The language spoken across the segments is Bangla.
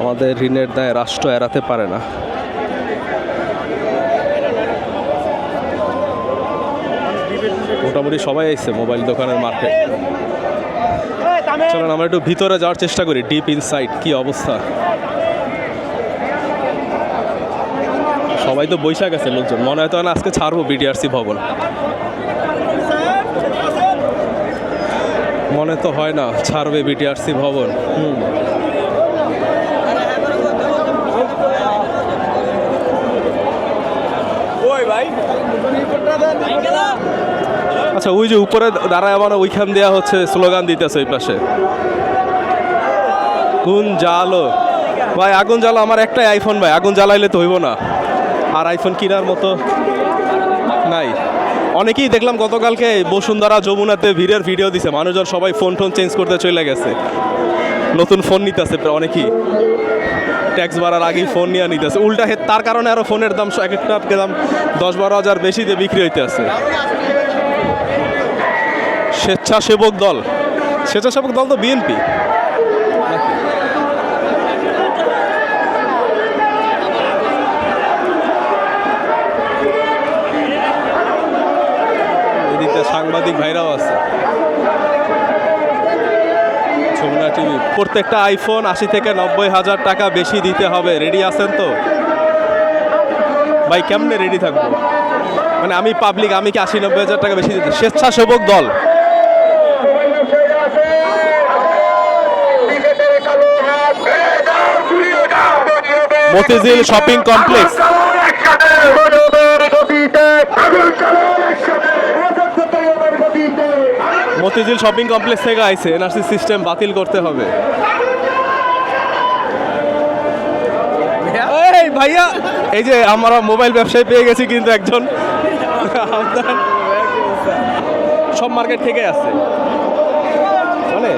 আমাদের ঋণের দায় রাষ্ট্র এড়াতে পারে না। মোটামুটি সবাই এসছে মোবাইল দোকানের মার্কেট চলুন, আমরা একটু ভিতরে যাওয়ার চেষ্টা করি ডিপ ইনসাইড কি অবস্থা? সবাই তো বৈশাখ আছে লোকজন, মনে হয় তো না আজকে ছাড়বো বিডিআরসি ভবন। মনে তো হয় না ছাড়বে বিটিআরসি ভবন, হুম। আচ্ছা ওই যে উপরে দাঁড়ায় আমার ওইখান দেওয়া হচ্ছে স্লোগান দিতেছে ওই পাশে। আগুন জ্বালো। ভাই, আগুন জ্বালো, আমার একটাই আইফোন ভাই, আগুন জ্বালাইলে তো হইব না। আর আইফোন কেনার মতো নাই। অনেকেই দেখলাম গতকালকে বসুন্ধরা যমুনাতে ভিড়ের ভিডিও দিছে, মানুষজন সবাই ফোন টোন চেঞ্জ করতে চলে গেছে। নতুন ফোন নিতেছে অনেকেই। ট্যাক্স বাড়ার আগেই ফোন নিয়ে নিতেছে। উল্টা তার কারণে আরও ফোনের দাম এক একটা দাম দশ বারো হাজার বেশি দিয়ে বিক্রি হইতে আছে স্বেচ্ছাসেবক দল। স্বেচ্ছাসেবক দল তো বিএনপি। সাংবাদিক ভাইরাও আছে। টিভি। প্রত্যেকটা আইফোন আশি থেকে নব্বই হাজার টাকা বেশি দিতে হবে। রেডি আছেন তো? ভাই, কেমনে রেডি থাকব? মানে আমি পাবলিক আমি কি আশি নব্বই হাজার টাকা বেশি দিতে স্বেচ্ছাসেবক দল। Motijheel shopping complex Motijheel shopping complex থেকে আইছে? এনআরসি সিস্টেম বাতিল করতে হবে। ভাইয়া, এই যে আমরা মোবাইল ব্যবসায় পেয়ে গেছি কিন্তু একজন। সব মার্কেট থেকে আছে। মানে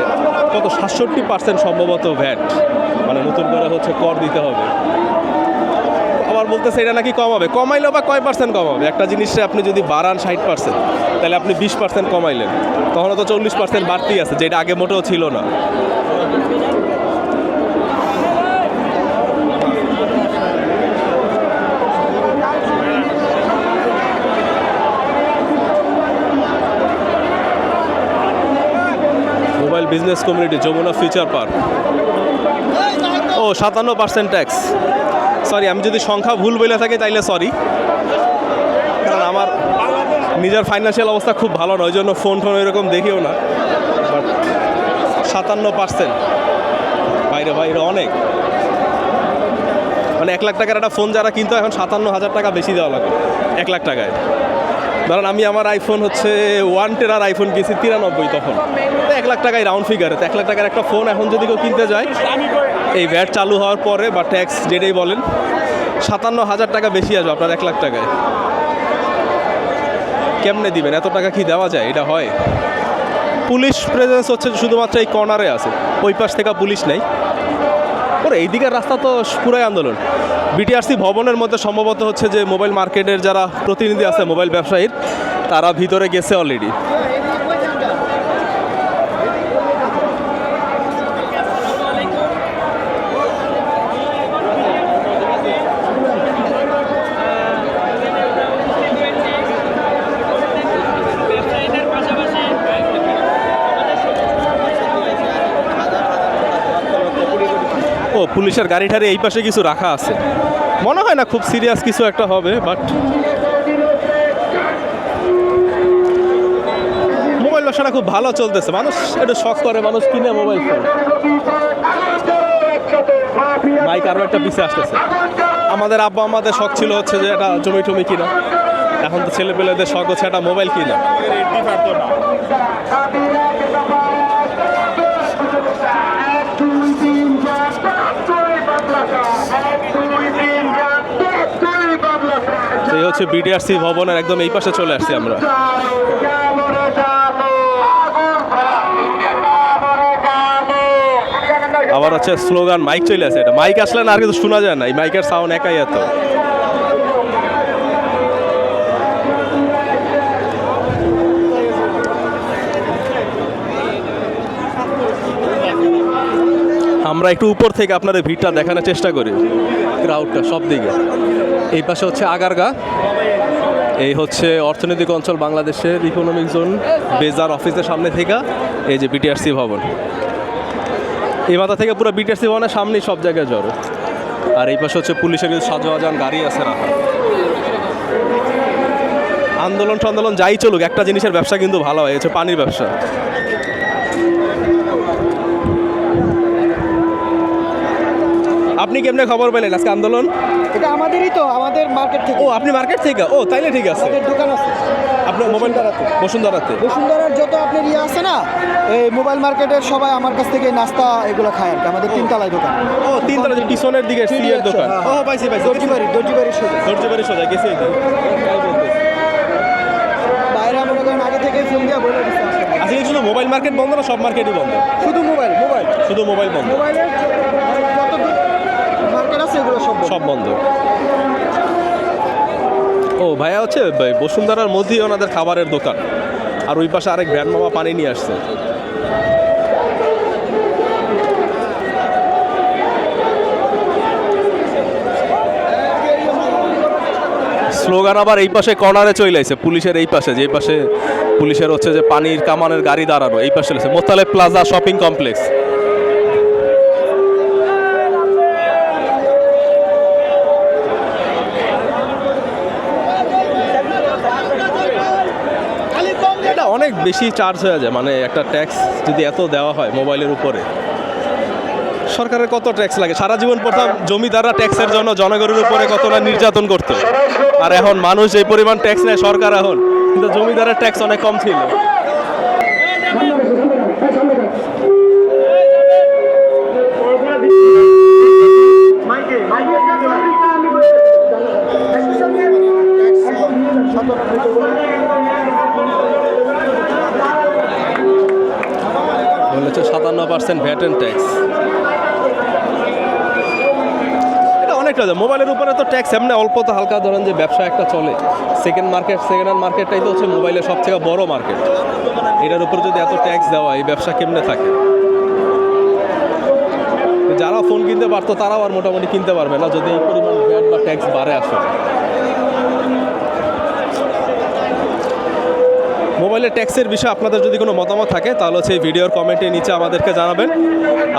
কত সাতষট্টি পার্সেন্ট সম্ভবত ভ্যাট মানে নতুন করে হচ্ছে কর দিতে হবে। আবার বলতেছে এটা নাকি কমাবে কমাইলেও বা কয় পার্সেন্ট কমাবে একটা জিনিসে আপনি যদি বাড়ান ষাট পার্সেন্ট তাহলে আপনি বিশ পার্সেন্ট কমাইলেন। তখন তো চল্লিশ পার্সেন্ট বাড়তি আছে, যেটা আগে মোটেও ছিল না। Mobile business community, Jamuna future park. সাতান্ন পার্সেন্ট ট্যাক্স সরি আমি যদি সংখ্যা ভুল বলে থাকি তাইলে সরি কারণ আমার নিজের ফাইন্যান্সিয়াল অবস্থা খুব ভালো নয় ওই জন্য ফোন টোন এরকম দেখিও না। বাট সাতান্ন পার্সেন্ট বাইরে বাইরে অনেক। মানে এক লাখ টাকার একটা ফোন যারা কিনতো এখন সাতান্ন হাজার টাকা বেশি দেওয়া লাগে, এক লাখ টাকায়। ধরেন আমি আমার আইফোন হচ্ছে ওয়ান টেরার আইফোন কিনছি তিরানব্বই তখন। এক লাখ টাকায় রাউন্ড ফিগার এক লাখ টাকার একটা ফোন এখন যদি কেউ কিনতে যায় এই ভ্যাট চালু হওয়ার পরে বা ট্যাক্স যেটাই বলেন সাতান্ন হাজার টাকা বেশি আসবে আপনার এক লাখ টাকায়। কেমনে দিবেন? এত টাকা কি দেওয়া যায়? এটা হয়। পুলিশ প্রেজেন্স হচ্ছে শুধুমাত্র এই কর্নারে আছে। ওই পাশ থেকে পুলিশ নেই। ওরে এই দিকের রাস্তা তো পুরাই আন্দোলন। বিটিআরসি ভবনের মধ্যে সম্ভবত হচ্ছে যে মোবাইল মার্কেটের যারা প্রতিনিধি আছে মোবাইল ব্যবসায়ীর, তারা ভিতরে গেছে অলরেডি পুলিশের গাড়ি ঠাড়ি এই পাশে কিছু রাখা আছে। মনে হয় না খুব সিরিয়াস কিছু একটা হবে বাট মোবাইল ব্যবসাটা খুব ভালো চলতেছে। মানুষ একটু শখ করে, মানুষ কিনে মোবাইল ফোন। বাইক আরও একটা পিছিয়ে আসতেছে। আমাদের আব্বা আমাদের শখ ছিল হচ্ছে যে একটা জমি টমি কিনা। এখন তো ছেলে পেলেদের শখ হচ্ছে একটা মোবাইল কিনা। হচ্ছে বিডিআরসি ভবনের একদম এই পাশে চলে আসছি আমরা। আবার হচ্ছে স্লোগান, মাইক চলে আসে এটা। মাইক আসলে না, আর কিছু শোনা যায় না। এই মাইকের সাউন্ড একাই এত। আমরা একটু উপর থেকে আপনাদের ভিড়টা দেখানোর চেষ্টা করি। ক্রাউডটা সব দিকে। এই পাশে হচ্ছে আগারগা। এই হচ্ছে অর্থনৈতিক অঞ্চল বাংলাদেশের ইকোনমিক জোন বেজার অফিসের সামনে থেকে এই যে বিটিআরসি ভবন। এই মাথা থেকে পুরো বিটিআরসি ভবনের সামনেই সব জায়গায় জড়ো আর এই পাশে হচ্ছে পুলিশের কিছু সাজোয়াজান গাড়ি আছে রাখা আন্দোলন আন্দোলন যাই চলুক, একটা জিনিসের ব্যবসা কিন্তু ভালো হয় হচ্ছে পানির ব্যবসা। আপনি কেমনে খবর পেলেন আজকে আন্দোলন? এটা আমাদেরই তো আমাদের মার্কেট থেকে। ও আপনি মার্কেট থেকে? ও তাইলে ঠিক আছে। আমাদের দোকান আছে। আপনার মোবাইল বসুন্ধরাতে। বসুন্ধরার যত আপনার ইয়ে আছে না এই মোবাইল মার্কেটের সবাই আমার কাছ থেকে নাস্তা এগুলো খায় আর কি। আমাদের তিনতলায় দোকান। ও তিন তলা যে পিছনের দিকে সিএর দোকান। ও পাইছি পাইছি। দর্জি বাড়ি দর্জি বাড়ির সোজা। ধৈর্য বাড়ি সোজা গেছি এই। বাইরে মনে করেন আগে থেকে ফোন দিয়ে বলে দিচ্ছে আসতে। আজকে শুধু মোবাইল মার্কেট বন্ধ না সব মার্কেটই বন্ধ? শুধু মোবাইল মোবাইল শুধু মোবাইল বন্ধ। মোবাইলের যত মার্কেট আছে এগুলো সব বন্ধ। ও, ভাইয়া হচ্ছে বসুন্ধরার মধ্যেই ওনাদের খাবারের দোকান। আর ওই পাশে আরেক ভ্যান মামা পানি নিয়ে আসছে। স্লোগান আবার এই পাশে কর্নারে চলে পুলিশের এই পাশে, যে পাশে পুলিশের হচ্ছে যে পানির কামানের গাড়ি দাঁড়ানো, এই পাশে মোতালে প্লাজা শপিং কমপ্লেক্স। বেশি চার্জ হয়ে যায়। মানে একটা ট্যাক্স যদি এত দেওয়া হয় মোবাইলের উপরে। সরকারের কত ট্যাক্স লাগে? সারা জীবন প্রথম জমিদাররা ট্যাক্সের জন্য জনগণের উপরে কত না নির্যাতন করতো। আর এখন মানুষ এই পরিমাণ ট্যাক্স নেয় সরকার এখন। কিন্তু জমিদারের ট্যাক্স অনেক কম ছিল। পার্সেন্ট ভ্যাট অ্যান্ড ট্যাক্স এটা অনেকটা মোবাইলের উপরে তো ট্যাক্স এমনি অল্প তো হালকা ধরেন যে ব্যবসা একটা চলে। সেকেন্ড মার্কেট সেকেন্ড হ্যান্ড মার্কেটটাই তো হচ্ছে মোবাইলের সব থেকে বড় মার্কেট এটার উপর যদি এত ট্যাক্স দেওয়া এই ব্যবসা কেমনে থাকে? যারা ফোন কিনতে পারতো, তারাও আর মোটামুটি কিনতে পারবে না, যদি এই পরিমাণ ভ্যাট বা ট্যাক্স বাড়ে আসে মোবাইলের ট্যাক্সের বিষয়ে আপনাদের যদি কোনো মতামত থাকে, তাহলে হচ্ছে এই ভিডিওর কমেন্টে নিচে আমাদেরকে জানাবেন।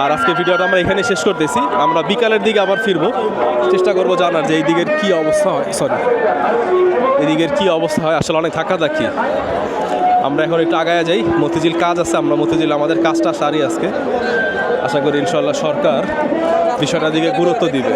আর আজকে ভিডিওটা আমরা এখানে শেষ করতেছি। আমরা বিকালের দিকে আবার ফিরবো। চেষ্টা করব জানার যে এই দিকের কী অবস্থা হয় সরি এদিকের কী অবস্থা হয়, আসলে অনেক ধাক্কা ধাক্কি আমরা এখন একটু আগায় যাই। মতিঝিল কাজ আছে, আমরা মতিঝিল আমাদের কাজটা সারি আজকে। আশা করি ইনশাল্লাহ সরকার বিষয়টার দিকে গুরুত্ব দিবে।